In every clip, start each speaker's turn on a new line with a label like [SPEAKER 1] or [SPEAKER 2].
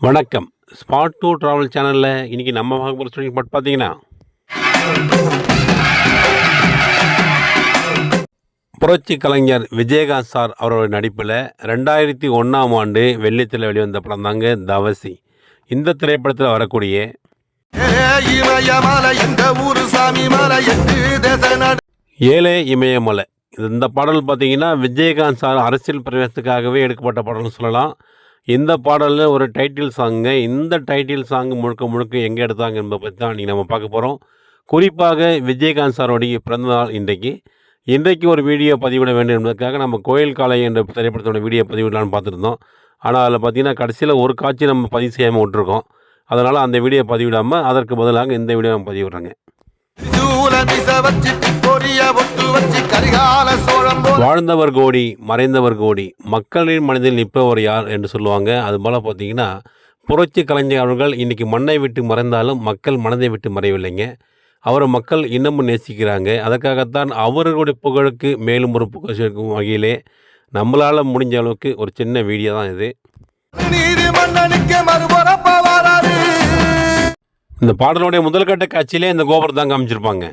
[SPEAKER 1] வணக்கம். Spot to travel சேனலில் இன்றைக்கி நம்ம பார்க்க போகிற ஸ்டோரி ஸ்பாட் பார்த்தீங்கன்னா புரட்சி கலைஞர் விஜயகாந்த் சார் அவரோட நடிப்பில் ரெண்டாயிரத்தி ஒன்றாம் ஆண்டு வெள்ளித்தில் வெளிவந்த படம் தாங்க தவசி இந்த திரைப்படத்தில் வரக்கூடிய
[SPEAKER 2] சாமி
[SPEAKER 1] ஏழே இமயமலை. இது இந்த பாடல் பார்த்தீங்கன்னா விஜயகாந்த் சார் அரசியல் பிரவேசத்துக்காகவே எடுக்கப்பட்ட பாடல்னு சொல்லலாம். இந்த பாடலில் ஒரு டைட்டில் சாங்குங்க இந்த டைட்டில் சாங் முழுக்க முழுக்க எங்கே எடுத்தாங்க என்பதை பற்றி தான் இன்றைக்கி நம்ம பார்க்க போகிறோம் குறிப்பாக விஜயகாந்த் சாரோடைய பிறந்தநாள் இன்றைக்கு. இன்றைக்கு ஒரு வீடியோ பதிவிட வேண்டும் என்பதற்காக நம்ம கோயில் காலை என்ற திரைப்படத்தோட வீடியோ பதிவிடலான்னு பார்த்துருந்தோம். ஆனால் அதில் பார்த்தீங்கன்னா கடைசியில் ஒரு காட்சி நம்ம பதிவு செய்யாமல் விட்டுருக்கோம். அதனால் அந்த வீடியோ பதிவிடாமல் அதற்கு பதிலாக இந்த வீடியோ நம்ம பதிவிடுறேங்க. வாழ்ந்தவர் கோடி மறைந்தவர் கோடி மக்களின் மனதில் நிற்பவர் யார் என்று சொல்லுவாங்க. அது போல் பார்த்தீங்கன்னா புரட்சி கலைஞர் அவர்கள் இன்றைக்கி மண்ணை விட்டு மறைந்தாலும் மக்கள் மனதை விட்டு மறையவில்லைங்க. அவரை மக்கள் இன்னமும் நேசிக்கிறாங்க. அதற்காகத்தான் அவர்களுடைய புகழுக்கு மேலும் ஒரு புகழ் சேர்க்கும் வகையிலே நம்மளால் முடிஞ்ச அளவுக்கு ஒரு சின்ன வீடியோ தான் இது. இந்த பாடலுடைய முதல் கட்ட காட்சியிலே இந்த கோபுரம் தான் காமிச்சிருப்பாங்க.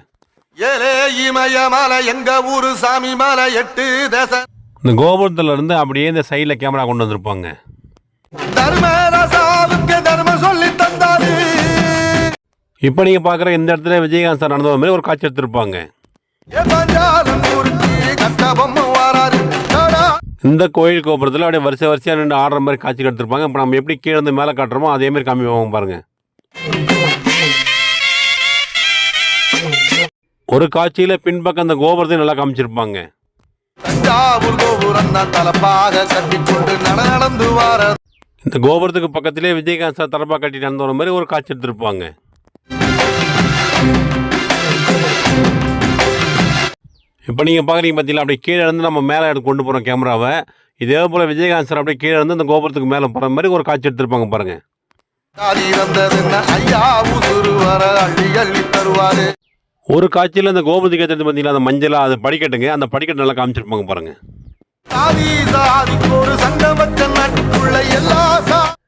[SPEAKER 2] ஏலே இமயமலை எங்க ஊரு சாமி மலை எட்டு தேச
[SPEAKER 1] இந்த கோபுரத்துல இருந்து அப்படியே இந்த சைடில் கேமரா கொண்டு வந்திருப்பாங்க.
[SPEAKER 2] தர்மராசாவுக்கு தர்மம் சொல்லி தந்தாரு.
[SPEAKER 1] இப்போ நீங்கள் பார்க்குற இந்த இடத்துல விஜயகாந்த் சார் நடந்த மாதிரி ஒரு காட்சி எடுத்திருப்பாங்க. இந்த கோயில் கோபுரத்தில் அப்படியே வரிசை வரிசையாக நின்று ஆடுற மாதிரி காட்சி எடுத்திருப்பாங்க. இப்போ நம்ம எப்படி கீழே இருந்து மேலே காட்டுறோமோ அதே மாதிரி காமிப்பாங்க பாருங்க. ஒரு காட்சியில் பின்பக்கம் அந்த கோபுரத்தையும் நல்லா காமிச்சிருப்பாங்க.
[SPEAKER 2] தஞ்சாவூர் கோபுரம் தான் தலப்பாக கட்டிக்கொண்டு நடந்து வார
[SPEAKER 1] இந்த கோபுரத்துக்கு பக்கத்திலே விஜயகாந்த் சார் தலப்பா கட்டிட்டு நடந்து வர மாதிரி ஒரு காட்சி எடுத்திருப்பாங்க. இப்போ நீங்கள் பார்க்குறீங்க பார்த்தீங்களா அப்படியே கீழே இருந்து நம்ம மேலே எடுத்து கொண்டு போகிறோம் கேமராவை இதே போல் விஜயகாந்த் சார் அப்படியே கீழே இருந்து அந்த கோபுரத்துக்கு மேலே போகிற மாதிரி ஒரு காட்சி எடுத்திருப்பாங்க பாருங்கள் ஒரு காட்சியில் அந்த கோபுரத்துக்கு ஏற்றது பார்த்தீங்களா அந்த மஞ்சளா அது படிக்கட்டுங்க. அந்த படிக்கட்டு நல்லா காமிச்சிருப்பாங்க பாருங்கள்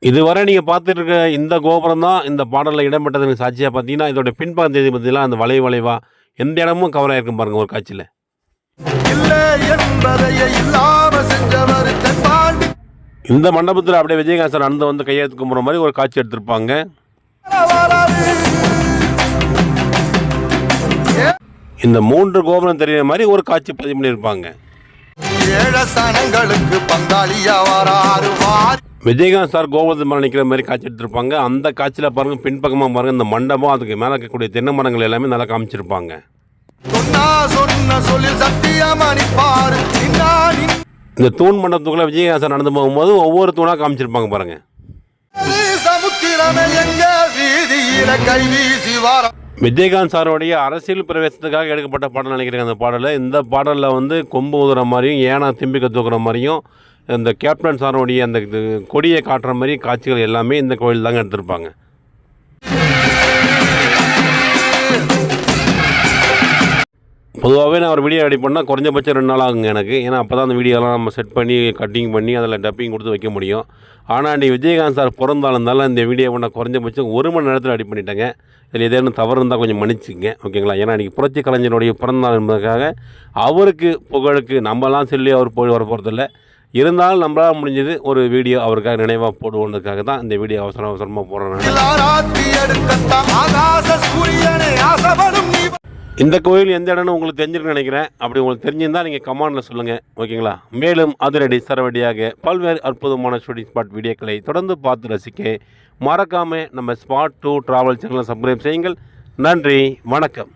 [SPEAKER 1] இதுவரை நீங்கள் பார்த்துட்டு இருக்க இந்த கோபுரம் தான் இந்த பாடலில் இடம்பெற்றதுக்கு சாட்சியாக பார்த்தீங்கன்னா இதோட பின்பக்கம் தேதி பார்த்தீங்கன்னா அந்த வளைவு வளைவா எந்த இடமும் கவர் ஆயிருக்கும் பாருங்க ஒரு காட்சியில்.
[SPEAKER 2] இல்லை என்பதையே இல்லாம செஞ்சவர் தென்பாண்டி
[SPEAKER 1] இந்த மண்டபத்தில் அப்படியே விஜயகாந்த் சார் நடந்து வந்து கையெழுத்து கும்புற மாதிரி ஒரு காட்சி எடுத்திருப்பாங்க. இந்த மூன்று கோபுரம் தெரியுற மாதிரி ஒரு காட்சி பதிவு பண்ணியிருப்பாங்க. விஜயகாந்த் சார் கோபுரத்து மேலே நிற்கிற மாதிரி காட்சி எடுத்திருப்பாங்க. அந்த காட்சியில் பாருங்கள் பின்பக்கமாக பாருங்கள் இந்த மண்டபம் அதுக்கு மேலே இருக்கக்கூடிய தென்னை மரங்கள் எல்லாமே நல்லா காமிச்சிருப்பாங்க.
[SPEAKER 2] சொன்னா சொல்லி
[SPEAKER 1] இந்த தூண் மண்டபத்துக்குள்ளே விஜயகாந்த் சார் நடந்து போகும்போது ஒவ்வொரு தூணாக காமிச்சிருப்பாங்க பாருங்கள் விஜயகாந்த் சாரோடைய அரசியல் பிரவேசத்துக்காக எடுக்கப்பட்ட பாடல் நினைக்கிறேன் அந்த பாடலில் இந்த பாடலில் வந்து கொம்பு ஊதுற மாதிரியும் ஏனா திம்பிக்க தூக்குற மாதிரியும் இந்த கேப்டன் சாரோடைய அந்த கொடியை காட்டுற மாதிரி காட்சிகள் எல்லாமே இந்த கோயில் தாங்க எடுத்திருப்பாங்க. பொதுவாகவே நான் ஒரு வீடியோ ரெடி பண்ணால் குறைஞ்சபட்சம் ரெண்டு நாள் ஆகுங்க எனக்கு. ஏன்னா அப்போ தான் அந்த வீடியோலாம் நம்ம செட் பண்ணி கட்டிங் பண்ணி அதில் டப்பிங் கொடுத்து வைக்க முடியும். ஆனால் நீ விஜயகாந்த் சார் பிறந்தாலும் இந்த வீடியோவை நான் குறைஞ்சபட்சம் ஒரு மணி நேரத்தில் ரெடி பண்ணிட்டேங்க. இதில் ஏதேனும் தவறு இருந்தால் கொஞ்சம் மன்னிச்சுங்க ஓகேங்களா ஏன்னா இன்றைக்கி புரட்சி கலைஞருடைய பிறந்தநாள் என்பதற்காக அவருக்கு புகழுக்கு நம்மலாம் சொல்லி அவர் போய் வர போகிறதில்ல இருந்தாலும் நம்மளால் முடிஞ்சது ஒரு வீடியோ அவருக்காக நினைவாக போடுவோன்றதுக்காக தான் இந்த வீடியோ அவசரம் அவசரமாக போடுறேன் இந்த கோயில் எந்த இடம்னு உங்களுக்கு தெரிஞ்சிருக்குன்னு நினைக்கிறேன். அப்படி உங்களுக்கு தெரிஞ்சிருந்தால் நீங்கள் கமெண்டில் சொல்லுங்கள் ஓகேங்களா? மேலும் அதிரடி சரவடியாக பல்வேறு அற்புதமான ஷூட்டிங் ஸ்பாட் வீடியோக்களை தொடர்ந்து பார்த்து ரசிக்க மறக்காமல் நம்ம ஸ்பாட் டூ ட்ராவல் சேனலை சப்ஸ்கிரைப் செய்யுங்கள். நன்றி வணக்கம்.